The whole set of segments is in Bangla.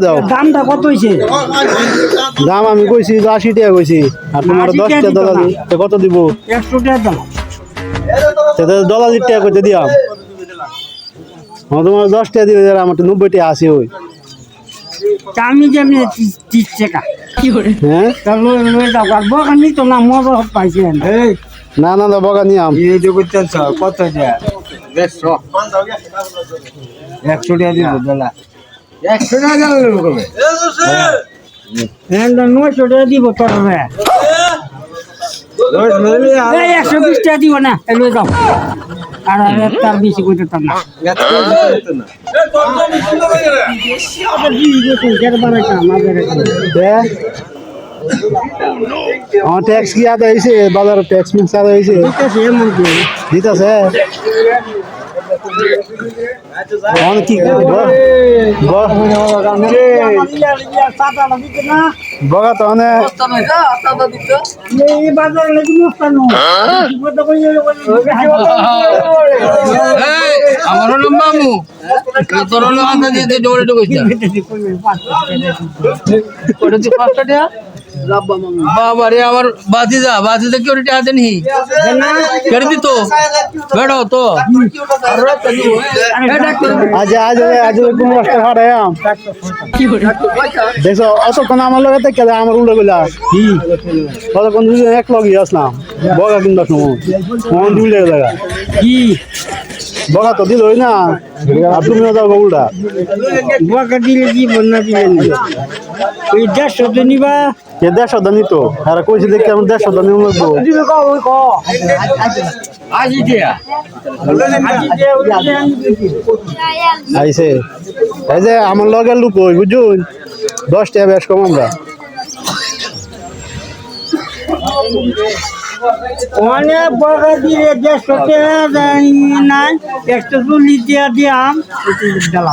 দাও। দামটা কত হয়েছে দাম আমি কইছি আশি টাকা কইছি। আর তোমার 80 দশ টাকা। তো কত দিব? একশো টাকা দাম। টাকা কইতে দিয়াম। তোমার দশ টাকা দিলে যারা আমার তো নব্বই টাকা আছে ওই। তা আমি যেমনি ত্রিশ- ত্রিশ টাকা। হ্যাঁ? তা লয়ে লয়ে যাও আর নিত না মজা পাইছেন এই। না না না বগা নিয়াম এই যে কত দেয় দেড়শো। একশো টাকা দিব দাদা একশো টাকা দিলে কবে হ্যাঁ নয়শো টাকা দিব তোর একশো বিশ টাকা দিব না লয়ে যাও। আর তার বেশি করতে পার না। না আমার ট্যাক্স কি আদায় হয়েছে? বাজার ট্যাক্স মিক্স আদায় হয়েছে? দিতেছে? এখন কি বগা তো আমার হলো মামু। তোর হলো হাতে দৌড়ে ঢুকেছে ওটা তুই পাঁচটা টাকা বাবা রে আমার বাতিজা বাতিজা কি ওটা হাতে নি কেটে দিত বেড়ো তো আজ আজ আজ কোন রাস্তা হারায়াম দেখো অতক্ষণ আমার লগে থেকে আমার উল্টো গেলা দুজন এক লগে আসলাম বগা কিনবা সময় মন দুই লাগা কি বগা তো দিল না। আর তুমি উল্টা বকা দিলে কি বন্যা দিলে না? ওই দেড়শো তো নিবা। কে দেড়শো দানি তো আর কইছি দেখি আমার দেড়শো দানি লাগবো আজি দিয়া আইছে। এই যে আমার লগের লোক ওই বুঝুন দশ টাকা বেশ কম আমরা। অনেক বকা দিলে দেড়শো টাকা দেয় নাই একশো চল্লিশ টাকা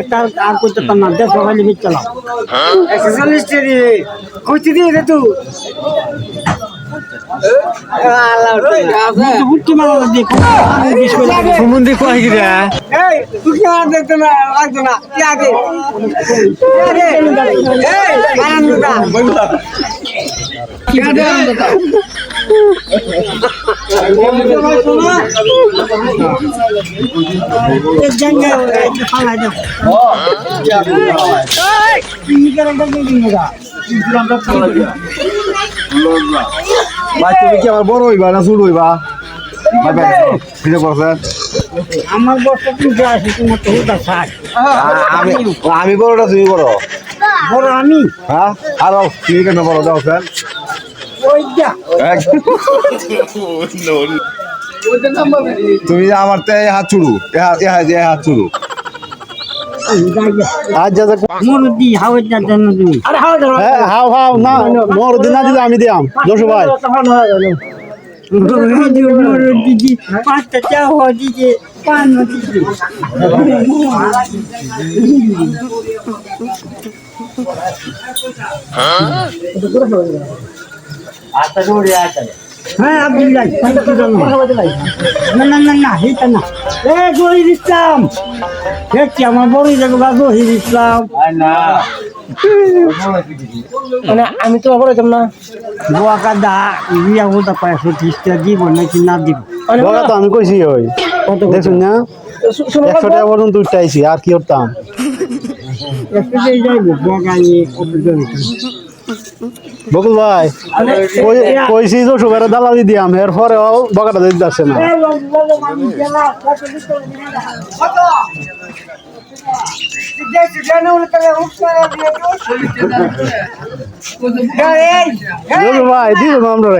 এটা আর করতে পার না দেড়শো খালি বেচ চালাম একশো চল্লিশ টাকা দিয়ে কইতে দিয়ে দে তুই উঠতে মারা দেখো বিশ করে লাগে। সুমন্দি কয় কি রে? এই তুই কি আর দেখতে না লাগতো না? কি আগে? এই আনন্দটা ভাই তুমি কি আমার বড় হইবা না ছোট হইবা আমি বড়টা তুমি বড়। বড় আমি? হ্যাঁ? আরও তুমি কেন বড়? দাও স্যার। তুমি আমার তে হাত চুড়ু এ হাত চুড়ু তুমি হ্যাঁ হাও হাও না মোর দিন না আমি দিয়াম ভাই। হ্যাঁ আব্দুল্লাহ না না না না এইটা না। এ জহির ইসলাম। দেখছি আমার বড় যাব গা জহির ইসলাম। মানে আমি তো আবার হইতাম না। বোয়াকা দা ইয়া বলতে পারছ ত্রিশটা দিব নাকি না দিব? বগা তো আমি কইছি ওই দেখুন না একশো টাকা পর্যন্ত উঠাইছি আর কি করতাম? একটু যাইবো বগা নিয়ে কত যাবে বকুল ভাই, কই- কইছি যে সুবের দালালি দিয়াম এর পরেও বগাটা দিতে আসছে না। ভাই, দিল আমরা